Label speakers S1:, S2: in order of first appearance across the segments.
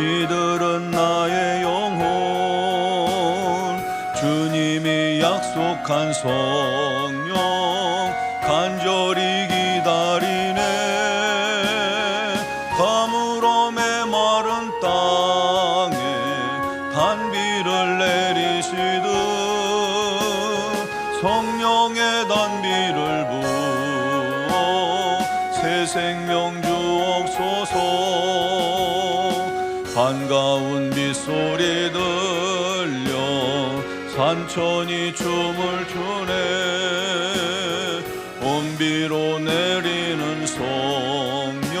S1: 시들은 나의 영혼. 주님이 약속한 성령 간절히 기다리네. 가물어 메마른 땅에 단비를 내리시듯 성령의 단비를 부어 새 생명 주옵소서 반가운 빗소리 들려 산천이 춤을 추네. 온비로 내리는 성령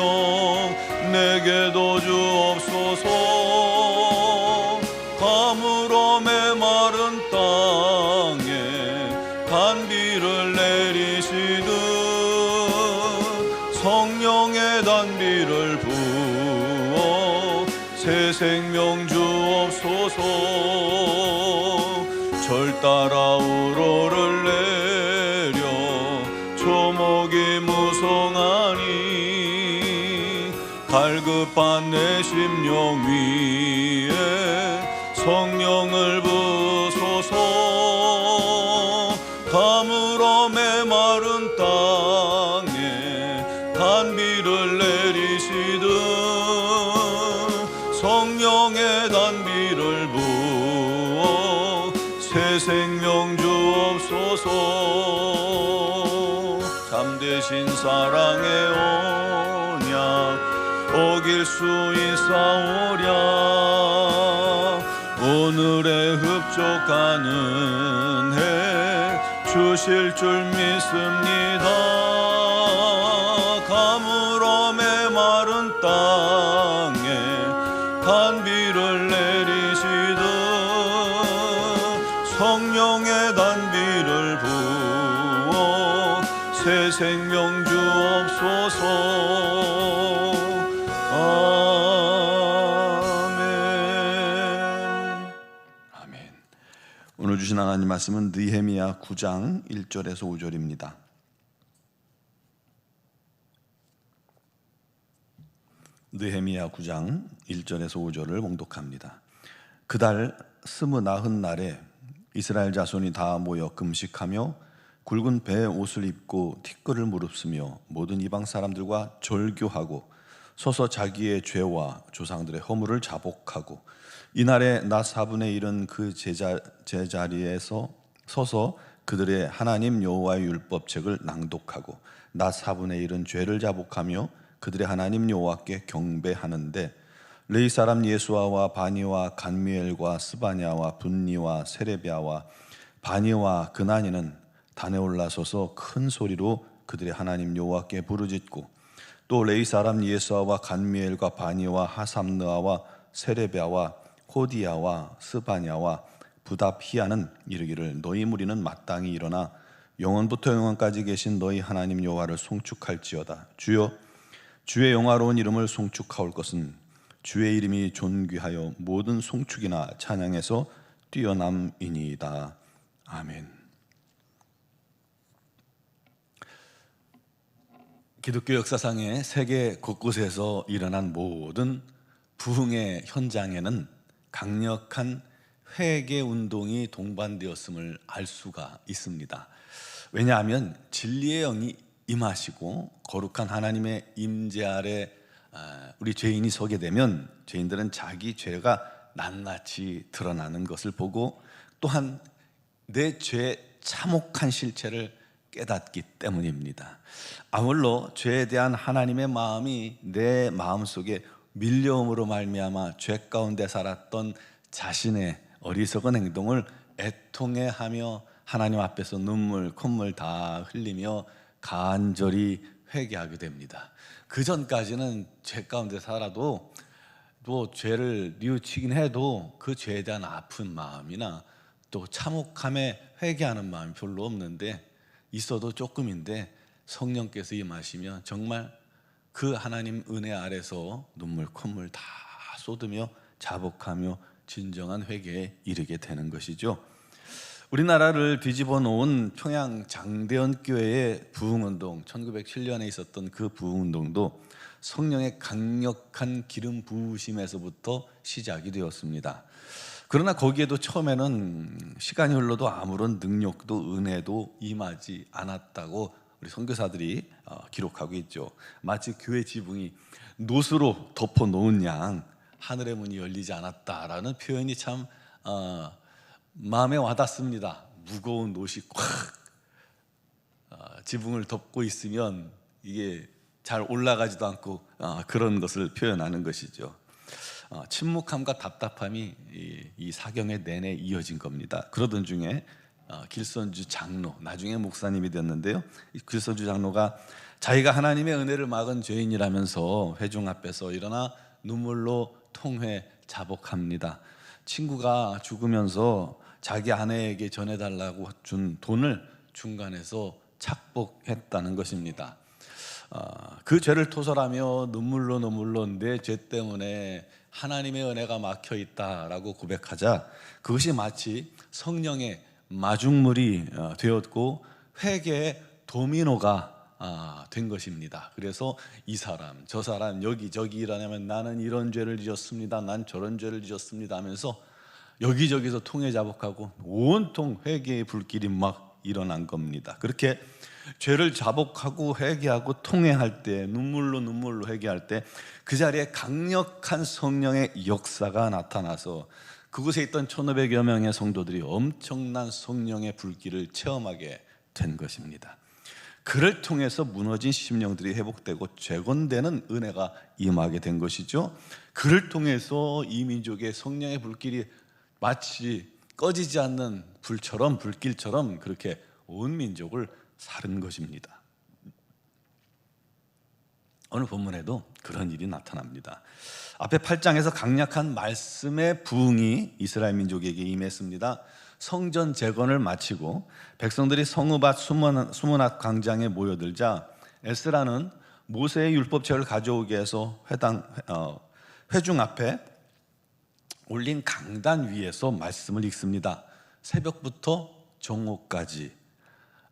S1: 내게도 주옵소서. 가물어 메마른 땅에 단비를 내리시듯 성령의 단비를 부어 새 생명 주옵소서. 절 따라 우 성령의 단비를 부어 새 생명 주옵소서. 참되신 사랑의 언약 어길 수 있사오랴. 오늘의 흡족하는 해 주실 줄 믿습니다 단비를 내리시듯 성령의 단비를 부어 새 생명 주옵소서. 아멘. 아멘. 오늘 주신 하나님 말씀은 느헤미야 9장 1절에서 5절입니다 느헤미야 9장 1절에서 5절을 봉독합니다. 그달 스무 나흔 날에 이스라엘 자손이 다 모여 금식하며 굵은 배 옷을 입고 티끌을 무릅쓰며 모든 이방 사람들과 절교하고 서서 자기의 죄와 조상들의 허물을 자복하고 이날에 나 4분의 1은 그 제자, 제자리에서 서서 그들의 하나님 여호와의 율법책을 낭독하고 나 4분의 1은 죄를 자복하며 그들의 하나님 여호와께 경배하는데 레이 사람 예수아와 바니와 간미엘과 스바냐와 분니와 세레비아와 바니와 그나니는 단에 올라서서 큰 소리로 그들의 하나님 여호와께 부르짖고 또 레이 사람 예수아와 간미엘과 바니와 하삼느아와 세레비아와 호디야와 스바냐와 부답히야는 이르기를 너희 무리는 마땅히 일어나 영원부터 영원까지 계신 너희 하나님 여호와를 송축할지어다. 주여 주의 영화로운 이름을 송축하올 것은 주의 이름이 존귀하여 모든 송축이나 찬양에서 뛰어남이니이다. 아멘. 기독교 역사상의 세계 곳곳에서 일어난 모든 부흥의 현장에는 강력한 회개 운동이 동반되었음을 알 수가 있습니다. 왜냐하면 진리의 영이 임하시고 거룩한 하나님의 임재 아래 아, 우리 죄인이 서게 되면 죄인들은 자기 죄가 낱낱이 드러나는 것을 보고 또한 내 죄의 참혹한 실체를 깨닫기 때문입니다. 아울러 죄에 대한 하나님의 마음이 내 마음 속에 밀려옴으로 말미암아 죄 가운데 살았던 자신의 어리석은 행동을 애통해하며 하나님 앞에서 눈물 콧물 다 흘리며 간절히 회개하게 됩니다. 그 전까지는 죄 가운데 살아도 또 죄를 뉘우치긴 해도 그 죄에 대한 아픈 마음이나 또 참혹함에 회개하는 마음이 별로 없는데 있어도 조금인데 성령께서 임하시면 정말 그 하나님 은혜 아래서 눈물 콧물 다 쏟으며 자복하며 진정한 회개에 이르게 되는 것이죠. 우리나라를 뒤집어 놓은 평양 장대현 교회의 부흥 운동 1907년에 있었던 그 부흥 운동도 성령의 강력한 기름 부으심에서부터 시작이 되었습니다. 그러나 거기에도 처음에는 시간이 흘러도 아무런 능력도 은혜도 임하지 않았다고 우리 선교사들이 어, 기록하고 있죠. 마치 교회 지붕이 노스로 덮어 놓은 양 하늘의 문이 열리지 않았다라는 표현이 참 어, 마음에 와닿습니다. 무거운 옷이 꽉 어, 지붕을 덮고 있으면 이게 잘 올라가지도 않고 어, 그런 것을 표현하는 것이죠. 어, 침묵함과 답답함이 이, 이 사경의 내내 이어진 겁니다. 그러던 중에 어, 길선주 장로 나중에 목사님이. 이 길선주 장로가 자기가 하나님의 은혜를 막은 죄인이라면서 회중 앞에서 일어나 눈물로 통회 자복합니다. 친구가 죽으면서 자기 아내에게 전해달라고 준 돈을 중간에서 착복했다는 것입니다. 어, 그 죄를 토설하며 눈물로 눈물로 내 죄 때문에 하나님의 은혜가 막혀 있다라고 고백하자 그것이 마치 성령의 마중물이 어, 되었고 회개의 도미노가 아, 된 것입니다. 그래서 이 사람, 저 사람, 여기 저기 일하냐면 나는 이런 죄를 지었습니다. 난 저런 죄를 지었습니다. 하면서 여기저기서 통해 자복하고 온통 회개의 불길이 막 일어난 겁니다. 그렇게 죄를 자복하고 회개하고 통회할 때 눈물로 눈물로 회개할 때 그 자리에 강력한 성령의 역사가 나타나서 그곳에 있던 1500여 명의 성도들이 엄청난 성령의 불길을 체험하게 된 것입니다. 그를 통해서 무너진 심령들이 회복되고 재건되는 은혜가 임하게 된 것이죠. 그를 통해서 이 민족의 성령의 불길이 마치 꺼지지 않는 불처럼 불길처럼 그렇게 온 민족을 사른 것입니다. 오늘 본문에도 그런 일이 나타납니다. 앞에 8장에서 강력한 말씀의 부흥이 이스라엘 민족에게 임했습니다. 성전 재건을 마치고 백성들이 성읍 앞 수문 앞 광장에 모여들자 에스라는 모세의 율법책을 가져오게 해서 회당 어, 회중 앞에 올린 강단 위에서 말씀을 읽습니다. 새벽부터 정오까지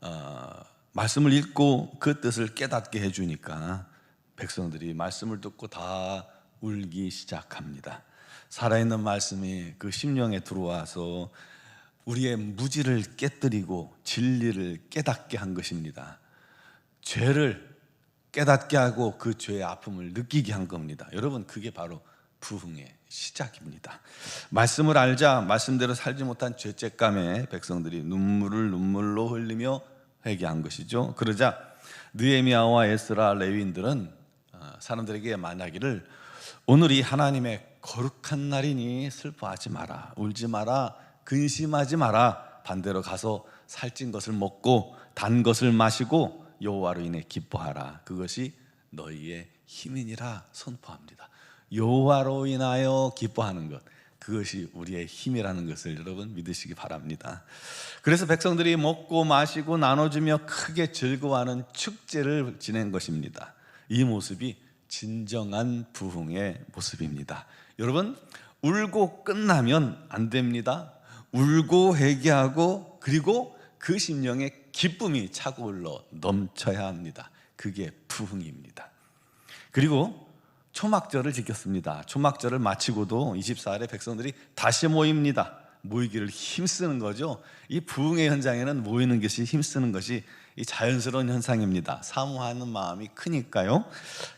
S1: 어, 말씀을 읽고 그 뜻을 깨닫게 해주니까 백성들이 말씀을 듣고 다 울기 시작합니다. 살아있는 말씀이 그 심령에 들어와서 우리의 무지를 깨뜨리고 진리를 깨닫게 한 것입니다. 죄를 깨닫게 하고 그 죄의 아픔을 느끼게 한 겁니다. 여러분, 그게 바로 부흥의 시작입니다. 말씀을 알자 말씀대로 살지 못한 죄책감에 백성들이 눈물을 눈물로 흘리며 회개한 것이죠. 그러자 느헤미야와 에스라 레위인들은 어, 사람들에게 만나기를 오늘이 하나님의 거룩한 날이니 슬퍼하지 마라, 울지 마라, 근심하지 마라. 반대로 가서 살찐 것을 먹고 단 것을 마시고 여호와로 인해 기뻐하라. 그것이 너희의 힘이니라 선포합니다. 여호와로 인하여 기뻐하는 것. 그것이 우리의 힘이라는 것을 여러분 믿으시기 바랍니다. 그래서 백성들이 먹고 마시고 나눠주며 크게 즐거워하는 축제를 지낸 것입니다. 이 모습이 진정한 부흥의 모습입니다. 여러분, 울고 끝나면 안 됩니다. 울고 회개하고 그리고 그 심령에 기쁨이 차고 흘러 넘쳐야 합니다. 그게 부흥입니다. 그리고 초막절을 지켰습니다. 초막절을 마치고도 24일에 백성들이 다시 모입니다. 모이기를 힘쓰는 거죠. 이 부흥의 현장에는 모이는 것이 힘쓰는 것이 이 자연스러운 현상입니다. 사모하는 마음이 크니까요.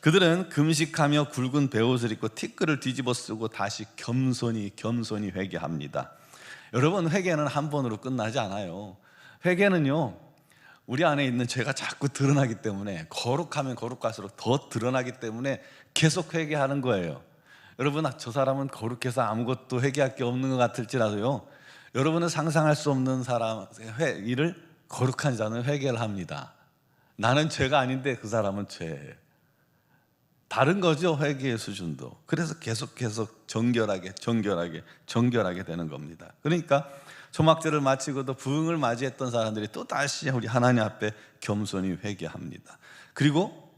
S1: 그들은 금식하며 굵은 베옷을 입고 티끌을 뒤집어 쓰고 다시 겸손히 겸손히 회개합니다. 여러분 회개는 한 번으로 끝나지 않아요. 회개는요. 우리 안에 있는 죄가 자꾸 드러나기 때문에 거룩하면 거룩할수록 더 드러나기 때문에 계속 회개하는 거예요. 여러분 저 사람은 거룩해서 아무것도 회개할 게 없는 것 같을지라도요. 여러분은 상상할 수 없는 사람 회 일을 거룩한 자는 회개를 합니다. 나는 죄가 아닌데 그 사람은 죄예요. 다른 거죠 회개의 수준도. 그래서 계속 계속 정결하게 정결하게 정결하게 되는 겁니다. 그러니까 초막절을 마치고도 부흥을 맞이했던 사람들이 또 다시 우리 하나님 앞에 겸손히 회개합니다. 그리고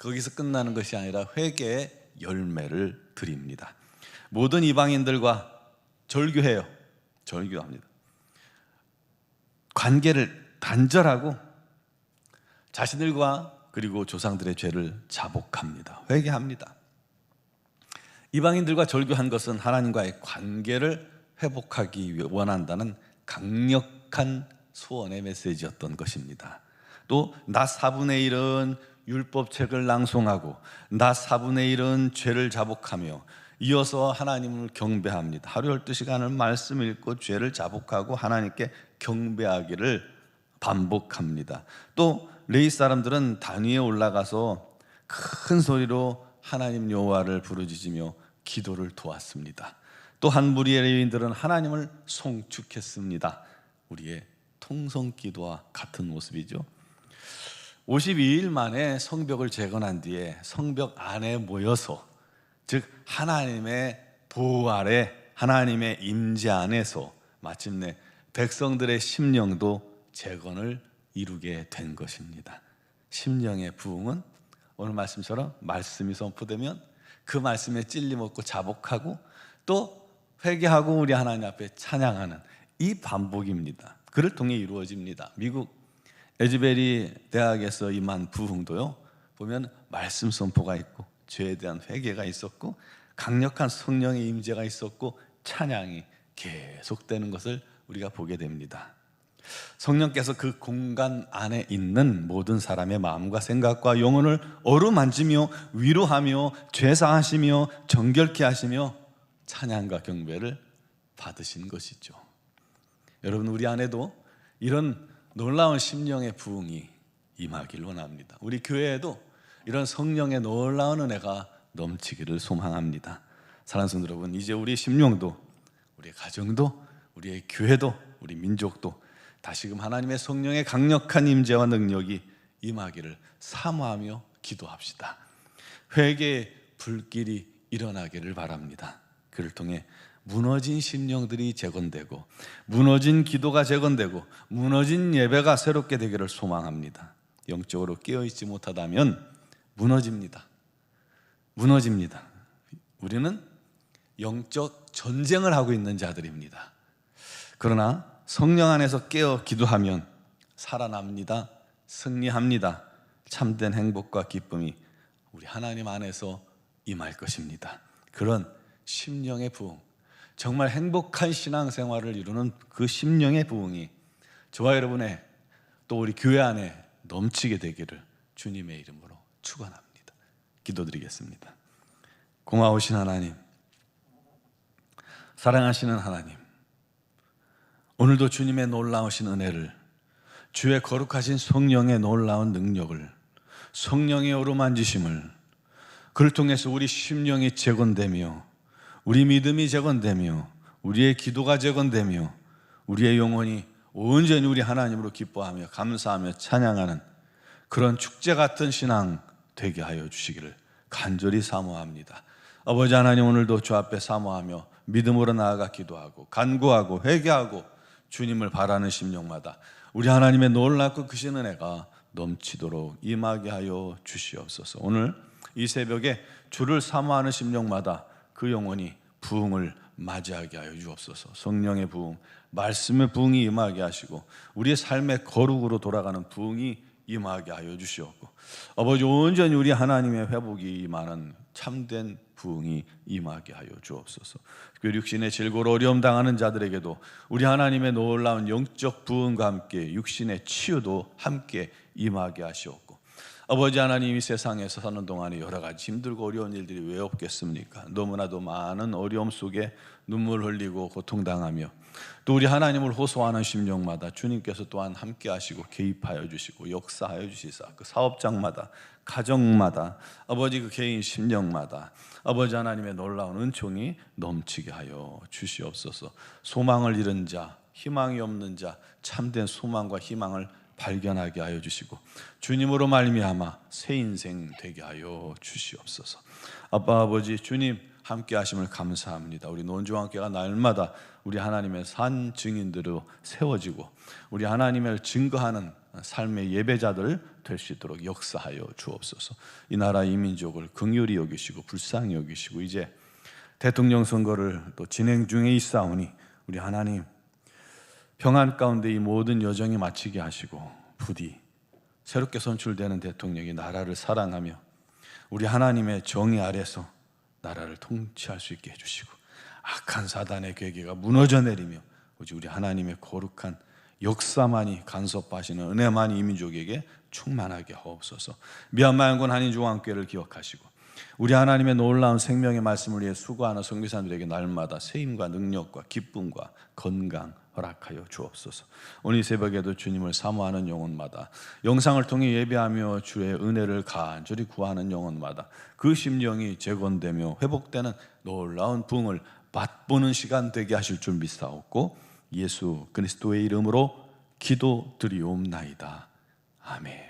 S1: 거기서 끝나는 것이 아니라 회개의 열매를 드립니다. 모든 이방인들과 절규해요. 절규합니다. 관계를 단절하고 자신들과 그리고 조상들의 죄를 자복합니다. 회개합니다. 이방인들과 절규한 것은 하나님과의 관계를 회복하기 원한다는 강력한 소원의 메시지였던 것입니다. 또나 4분의 1은 율법책을 낭송하고 나 4분의 1은 죄를 자복하며 이어서 하나님을 경배합니다. 하루 12시간을 말씀 읽고 죄를 자복하고 하나님께 경배하기를 반복합니다. 또 레이 사람들은 단 위에 올라가서 큰 소리로 하나님 여호와를 부르짖으며 기도를 도왔습니다. 또 한 무리의 레위인들은 하나님을 송축했습니다. 우리의 통성 기도와 같은 모습이죠. 52일 만에 성벽을 재건한 뒤에 성벽 안에 모여서 즉 하나님의 아래 하나님의 임재 안에서 마침내 백성들의 심령도 재건을 이루게 된 것입니다. 심령의 부흥은 오늘 말씀처럼 말씀이 선포되면 그 말씀에 찔림 먹고 자복하고 또 회개하고 우리 하나님 앞에 찬양하는 이 반복입니다. 그를 통해 이루어집니다. 미국 에즈베리 대학에서 임한 부흥도요. 보면 말씀 선포가 있고 죄에 대한 회개가 있었고 강력한 성령의 임재가 있었고 찬양이 계속되는 것을 우리가 보게 됩니다. 성령께서 그 공간 안에 있는 모든 사람의 마음과 생각과 영혼을 어루만지며 위로하며 죄사하시며 정결케 하시며 찬양과 경배를 받으신 것이죠. 여러분 우리 안에도 이런 놀라운 심령의 부흥이 임하길 원합니다. 우리 교회에도 이런 성령의 놀라운 은혜가 넘치기를 소망합니다. 사랑하는 성도 여러분, 이제 우리 심령도, 우리 가정도, 우리의 교회도, 우리 민족도 다시금 하나님의 성령의 강력한 임재와 능력이 임하기를 사모하며 기도합시다. 회개의 불길이 일어나기를 바랍니다. 그를 통해 무너진 심령들이 재건되고 무너진 기도가 재건되고 무너진 예배가 새롭게 되기를 소망합니다. 영적으로 깨어 있지 못하다면 무너집니다. 무너집니다. 우리는 영적 전쟁을 하고 있는 자들입니다. 그러나 성령 안에서 깨어 기도하면 살아납니다. 승리합니다. 참된 행복과 기쁨이 우리 하나님 안에서 임할 것입니다. 그런 심령의 부흥, 정말 행복한 신앙생활을 이루는 그 심령의 부흥이 저와 여러분의 또 우리 교회 안에 넘치게 되기를 주님의 이름으로 축원합니다. 기도드리겠습니다. 고마우신 하나님, 사랑하시는 하나님, 오늘도 주님의 놀라우신 은혜를 주의 거룩하신 성령의 놀라운 능력을 성령의 오르만지심을 그를 통해서 우리 심령이 재건되며 우리 믿음이 재건되며 우리의 기도가 재건되며 우리의 영혼이 온전히 우리 하나님으로 기뻐하며 감사하며 찬양하는 그런 축제 같은 신앙 되게 하여 주시기를 간절히 사모합니다. 아버지 하나님 오늘도 주 앞에 사모하며 믿음으로 나아가 기도하고 간구하고 회개하고 주님을 바라는 심령마다 우리 하나님의 놀랍고 크신 은혜가 넘치도록 임하게 하여 주시옵소서. 오늘 이 새벽에 주를 사모하는 심령마다 그 영혼이 부흥을 맞이하게 하여 주옵소서. 성령의 부흥, 말씀의 부흥이 임하게 하시고 우리의 삶의 거룩으로 돌아가는 부흥이 임하게 하여 주시옵고 아버지 온전히 우리 하나님의 회복이 임하는 참된 부흥이 임하게 하여 주옵소서. 그 육신의 질고로 어려움 당하는 자들에게도 우리 하나님의 놀라운 영적 부흥과 함께 육신의 치유도 함께 임하게 하시옵고 아버지 하나님 이 세상에서 사는 동안에 여러 가지 힘들고 어려운 일들이 왜 없겠습니까? 너무나도 많은 어려움 속에 눈물 흘리고 고통당하며 또 우리 하나님을 호소하는 심령마다 주님께서 또한 함께 하시고 개입하여 주시고 역사하여 주시사 그 사업장마다 가정마다 아버지 그 개인 심령마다 아버지 하나님의 놀라운 은총이 넘치게 하여 주시옵소서 소망을 잃은 자 희망이 없는 자 참된 소망과 희망을 발견하게 하여 주시고 주님으로 말미암아 새 인생 되게 하여 주시옵소서. 아빠 아버지 주님 함께 하심을 감사합니다. 우리 논조함께가 날마다 우리 하나님의 산 증인들로 세워지고 우리 하나님을 증거하는 삶의 예배자들 될 수 있도록 역사하여 주옵소서. 이 나라 이 민족을 긍휼히 여기시고 불쌍히 여기시고 이제 대통령 선거를 또 진행 중에 있사오니 우리 하나님 평안 가운데 이 모든 여정이 마치게 하시고 부디 새롭게 선출되는 대통령이 나라를 사랑하며 우리 하나님의 정의 아래서 나라를 통치할 수 있게 해주시고 악한 사단의 괴계가 무너져 내리며 오직 우리 하나님의 거룩한 역사만이 간섭하시는 은혜만이 이 민족에게 충만하게 하옵소서. 미얀마 연군 한인중앙교회를 기억하시고 우리 하나님의 놀라운 생명의 말씀을 위해 수고하는 성교사들에게 날마다 세임과 능력과 기쁨과 건강 허락하여 주옵소서. 오늘 이 새벽에도 주님을 사모하는 영혼마다 영상을 통해 예배하며 주의 은혜를 간절히 구하는 영혼마다 그 심령이 재건되며 회복되는 놀라운 부흥을 맛보는 시간 되게 하실 줄 믿사옵고 예수 그리스도의 이름으로 기도드리옵나이다. 아멘.